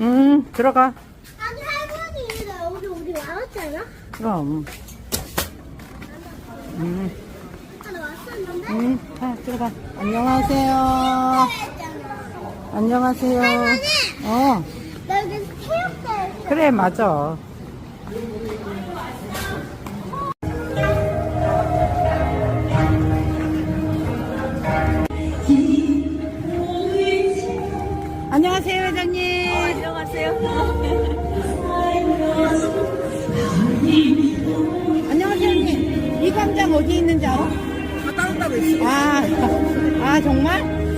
음, 들어가. 아니, 할머니가 여기 우리 와봤잖아? 그럼. 음. 음, 자, 들어가. 안녕하세요. 안녕하세요. 어, 그래, 맞아. 안녕하세요, 회장님. 어, 들어가세요. 안녕하세요, 회장님 이 광장 어디 있는지 알아? 다 따로따로 있어. 아, 아, 정말?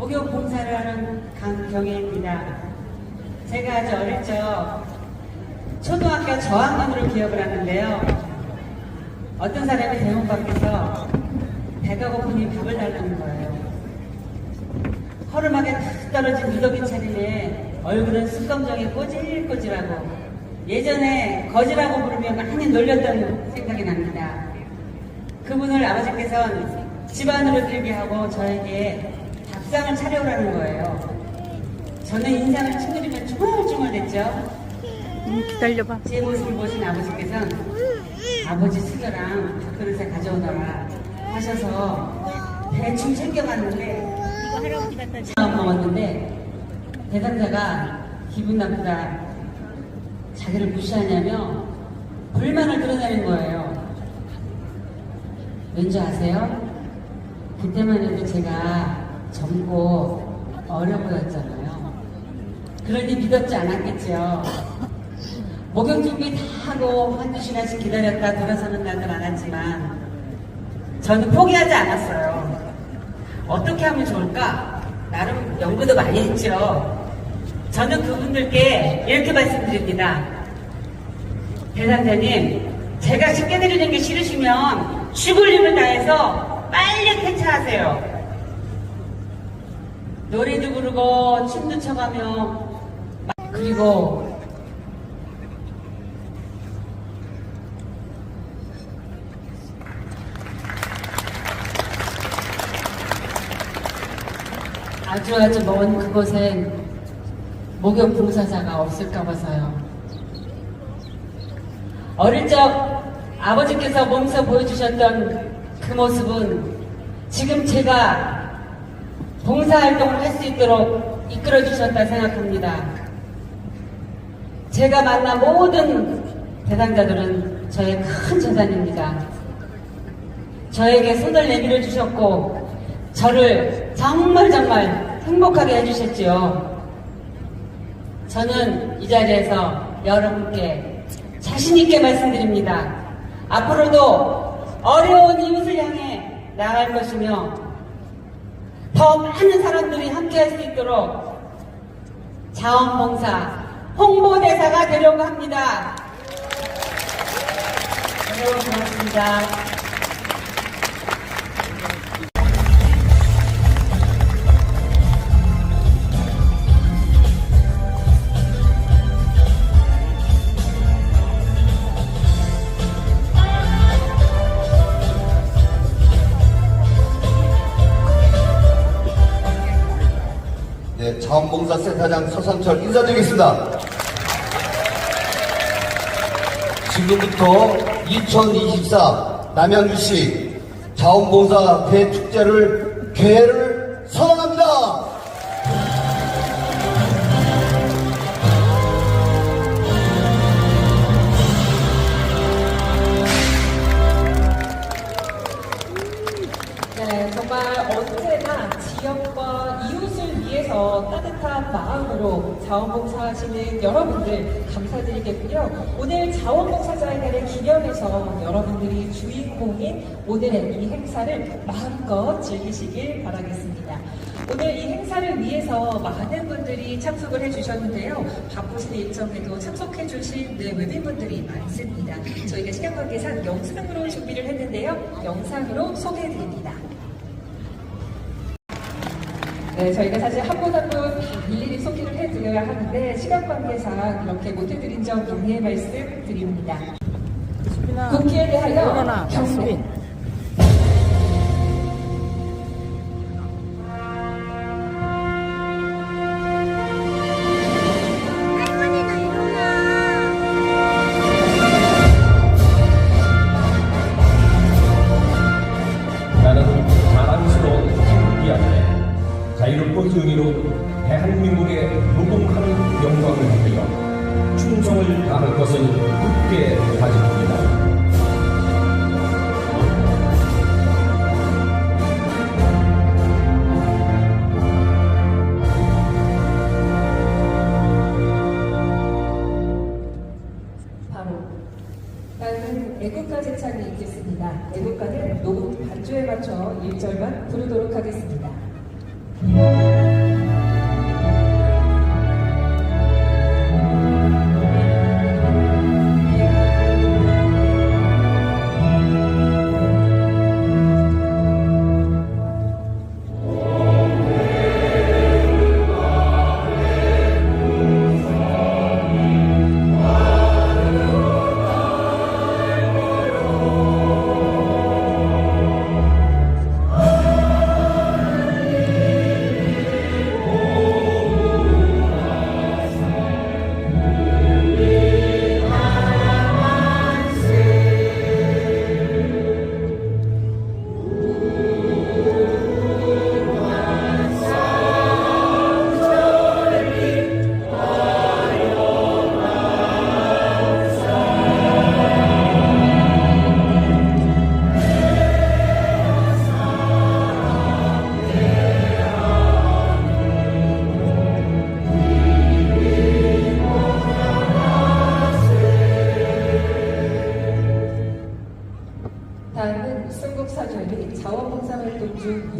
목욕 봉사를 하는 강경혜입니다. 제가 아주 어릴 적 초등학교 저학년으로 기억을 하는데요. 어떤 사람이 대문 밖에서 배가 고프니 밥을 달라는 거예요. 허름하게 툭 떨어진 무더기 차림에 얼굴은 숯검정에 꼬질꼬질하고 예전에 거지라고 부르면 많이 놀렸던 생각이 납니다. 그분을 아버지께서는 집안으로 들게 하고 저에게 밥상을 차려오라는 거예요. 저는 인상을 찡그리면 중얼중얼댔죠. 음, 기다려봐. 제 모습을 보신 아버지께서는 아버지 수저랑 밥그릇에 가져오더라 하셔서 대충 챙겨갔는데 처음 먹었는데 대상자가 기분 나쁘다 자기를 무시하냐며 불만을 드러내는 거예요 왠지 아세요? 그때만 해도 제가 젊고 어려 보였잖아요 그러니 믿었지 않았겠죠 목욕 준비 다 하고 한두 시간씩 기다렸다 돌아서는 날도 많았지만 저는 포기하지 않았어요. 어떻게 하면 좋을까? 나름 연구도 많이 했죠. 저는 그분들께 이렇게 말씀드립니다. 대상자님, 제가 쉽게 드리는 게 싫으시면 죽을 힘을 다해서 빨리 쾌차하세요. 노래도 부르고 춤도 춰가며 그리고 아주 아주 먼 그곳엔 목욕 봉사자가 없을까 봐서요. 어릴 적 아버지께서 몸소 보여주셨던 그 모습은 지금 제가 봉사활동을 할 수 있도록 이끌어 주셨다 생각합니다. 제가 만난 모든 대상자들은 저의 큰 재산입니다. 저에게 손을 내밀어 주셨고 저를 정말 정말 행복하게 해주셨지요. 저는 이 자리에서 여러분께 자신 있게 말씀드립니다. 앞으로도 어려운 이웃을 향해 나갈 것이며 더 많은 사람들이 함께 할 수 있도록 자원봉사 홍보대사가 되려고 합니다. 여러분 고맙습니다. 자원봉사 센터장 서상철 인사드리겠습니다. 지금부터 2024 남양주시 자원봉사 대축제를 개를 기념해서 여러분들이 주인공인 오늘의 이 행사를 마음껏 즐기시길 바라겠습니다. 오늘 이 행사를 위해서 많은 분들이 참석을 해주셨는데요. 바쁘신 일정에도 참석해주신 네, 외빈분들이 많습니다. 저희가 시간 관계상 영상으로 준비를 했는데요. 영상으로 소개해드립니다. 네, 저희가 사실 한 분 한분다 일일이 소개를 해드려야 하는데 시간 관계상 이렇게 못해드린 점 양해 말씀 드립니다. 국기에 대하여. 경례. 하겠습니다.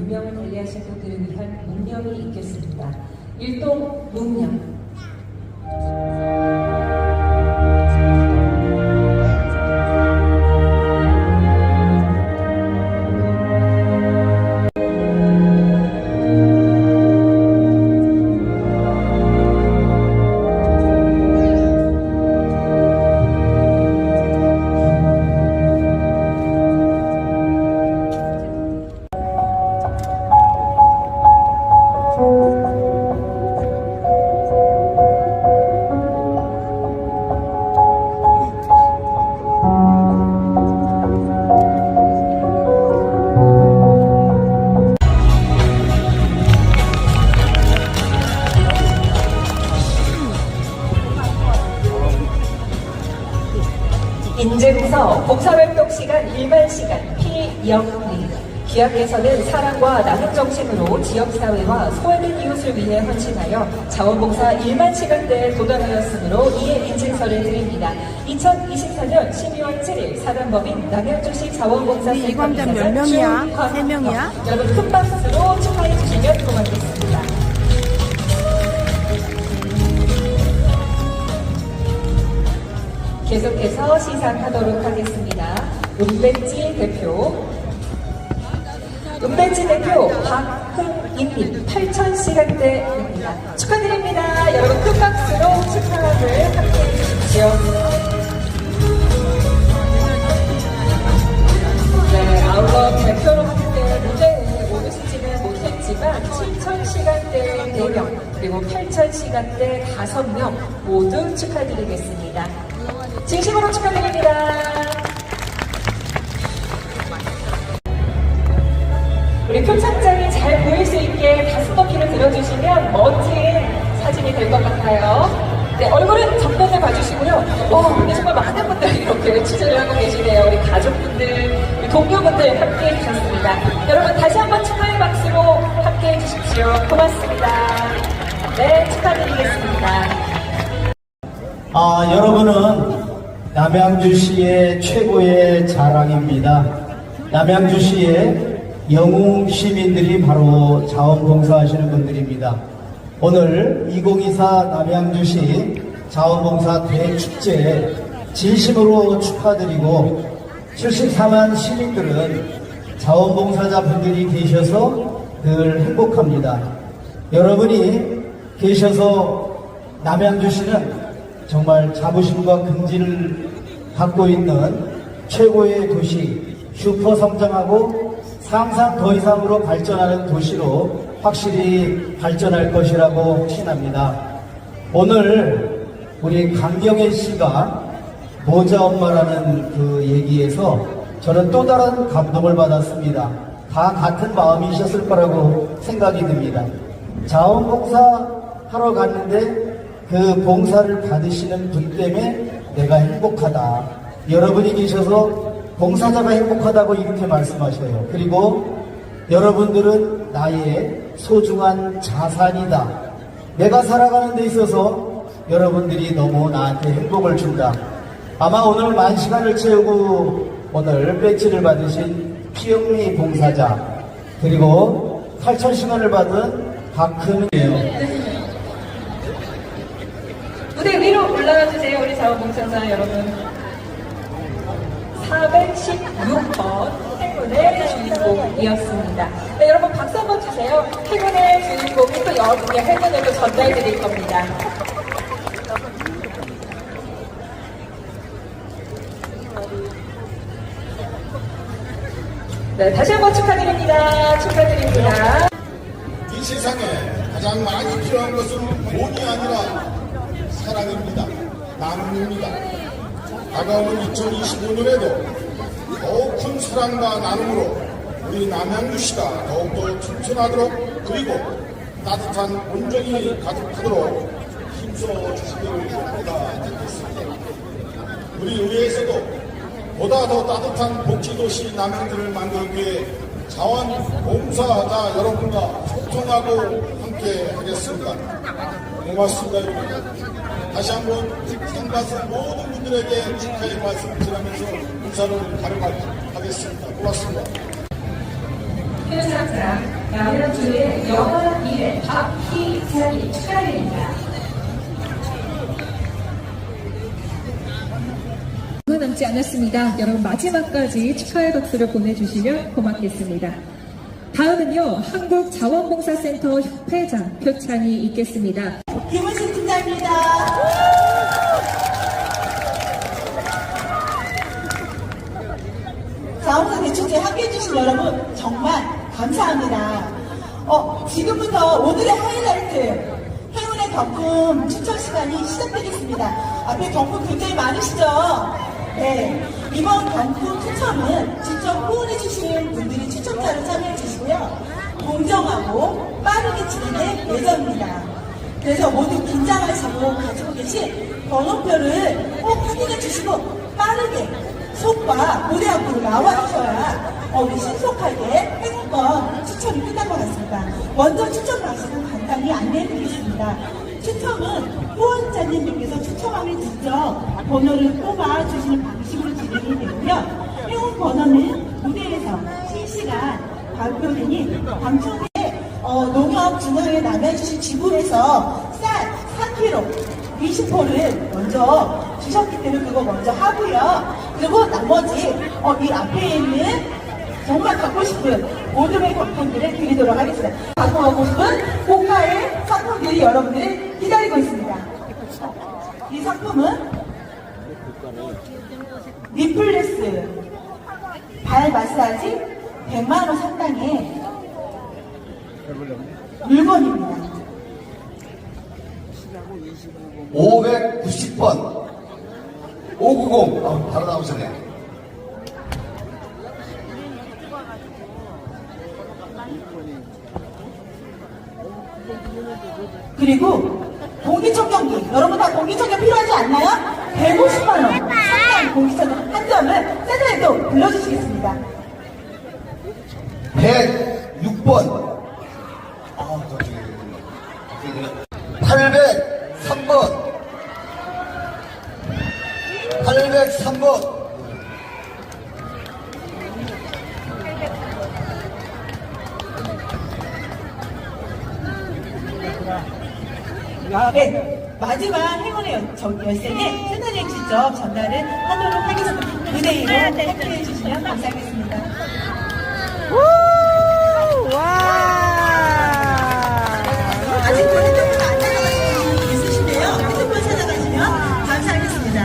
유명을 달리하신 분들을 위한 묵념이 있겠습니다. 일동 묵념. 봉사활동 시간 일반 시간 피영리 기업에서는 사랑과 나눔 정신으로 지역사회와 소외된 이웃을 위해 헌신하여 자원봉사 1만 시간대에 도달하였으므로 이에 인증서를 드립니다. 2024년 12월 7일 사단법인 남양주시 자원봉사센터 이광장 몇 명이야? 세 명이야? 여러분 큰 박수로 축하해 주시면 고맙겠습니다. 계속해서 시상하도록 하겠습니다. 은배지 대표, 은배지 대표 박흥임님 8,000시간대입니다. 축하드립니다. 여러분 큰 박수로 축하를 함께해 주십시오. 네, 아울러 대표로 함께 무대에 오르시지는 못했지만 7,000 시간대 4명, 그리고 8,000시간대 5명 모두 축하드리겠습니다. 진심으로 축하드립니다. 우리 표창장이 잘 보일 수 있게 다섯 바퀴를 들어주시면 멋진 사진이 될 것 같아요. 네, 얼굴은 정면을 봐주시고요. 어, 근데 정말 많은 분들이 이렇게 취재를 하고 계시네요. 우리 가족분들, 동료분들 함께 해주셨습니다. 여러분 다시 한번 축하의 박수로 함께 해주십시오. 고맙습니다. 네, 축하드리겠습니다. 아, 여러분은 남양주시의 최고의 자랑입니다. 남양주시의 영웅 시민들이 바로 자원봉사하시는 분들입니다. 오늘 2024 남양주시 자원봉사 대축제 진심으로 축하드리고 74만 시민들은 자원봉사자 분들이 계셔서 늘 행복합니다. 여러분이 계셔서 남양주시는 정말 자부심과 긍지를 갖고 있는 최고의 도시, 슈퍼 성장하고 상상 더 이상으로 발전하는 도시로 확실히 발전할 것이라고 확신합니다. 오늘 우리 강경애 씨가 모자 엄마라는 그 얘기에서 저는 또 다른 감동을 받았습니다. 다 같은 마음이셨을 거라고 생각이 듭니다. 자원봉사 하러 갔는데 그 봉사를 받으시는 분 때문에 내가 행복하다. 여러분이 계셔서 봉사자가 행복하다고 이렇게 말씀하셔요. 그리고 여러분들은 나의 소중한 자산이다. 내가 살아가는 데 있어서 여러분들이 너무 나한테 행복을 준다. 아마 오늘 만 시간을 채우고 오늘 배지를 받으신 피영미 봉사자 그리고 8천 시간을 받은 박흠이에요. 무대 위로 올라가 주세요, 우리 자원봉사자 여러분. 416번 행운의 주인공이었습니다. 네, 여러분 박수 한번 주세요. 행운의 주인공이 또 여러분의 행운을 또 전달 드릴 겁니다. 네, 다시 한번 축하드립니다. 축하드립니다. 이 세상에 가장 많이 필요한 것은 돈이 아니라 사랑입니다. 나눔입니다. 다가오는 2025년에도 더욱 큰 사랑과 나눔으로 우리 남양주시가 더욱더 튼튼하도록 그리고 따뜻한 온정이 가득하도록 힘써 주시기를 부탁드리겠습니다. 우리 의회에서도 보다 더 따뜻한 복지도시 남양주를 만들기 위해 자원봉사자 여러분과 소통하고 함께 하겠습니다. 고맙습니다. 다시 한번 상 받은 모든 분들에게 축하의 말씀을 드리면서 인사를 가름하겠습니다. 고맙습니다. 표창장 남양주의 영원 미래 박희찬이 축하드립니다. 얼마 남지 않았습니다. 여러분 마지막까지 축하의 박수를 보내주시면 고맙겠습니다. 다음은요 한국자원봉사센터 협회장 표창이 있겠습니다. 김은식 팀장입니다. 자원사 대축제 함께해 주신 여러분 정말 감사합니다. 어, 지금부터 오늘의 하이라이트 행운의 경품 추첨 시간이 시작되겠습니다. 앞에 경품 굉장히 많으시죠? 네. 이번 경품 추첨은 직접 후원해 주신 분들이 추첨자로 참여해 주시고요. 공정하고 빠르게 진행될 예정입니다. 그래서 모두 긴장하시고 가지고 계신 번호표를 꼭 확인해 주시고 빠르게 속과 무대 앞으로 나와주셔야 어, 우리 신속하게 행운권 추첨이 끝난 것 같습니다. 먼저 추첨 방식은 간단히 안내해 드리겠습니다. 추첨은 후원자님들께서 추첨함을 직접 번호를 뽑아 주시는 방식으로 진행이 되고요. 행운 번호는 무대에서 실시간 발표되니 방송에 어, 농협 중앙에 남해주신 지구에서 쌀 4kg 20호를 먼저 주셨기 때문에 그거 먼저 하고요. 그리고 나머지 어, 이 앞에 있는 정말 갖고 싶은 모둠의 경품들을 드리도록 하겠습니다. 갖고 가고 싶은 고가의 상품들이 여러분들을 기다리고 있습니다. 이 상품은 리플레스 발 마사지 100만원 상당의 물건입니다. 590번. 590 아, 바로 나오셨네. 그리고 공기청정기. 여러분 다 공기청정 필요하지 않나요? 150만 원. 상당 공기청정 한 점을 세트에 또 불러주시겠습니다. 106번. 아 저쪽에 803번. 803번 네, 마지막 행운의 열쇠는 세나님 직접 전달을 하도록 하겠습니다. 무대 위로 함께해 주시면 감사하겠습니다. 아직 핸드폰 안 찾아가시는 분 있으신데요. 핸드폰 찾아가시면 감사하겠습니다.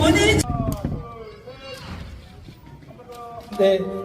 오늘 네,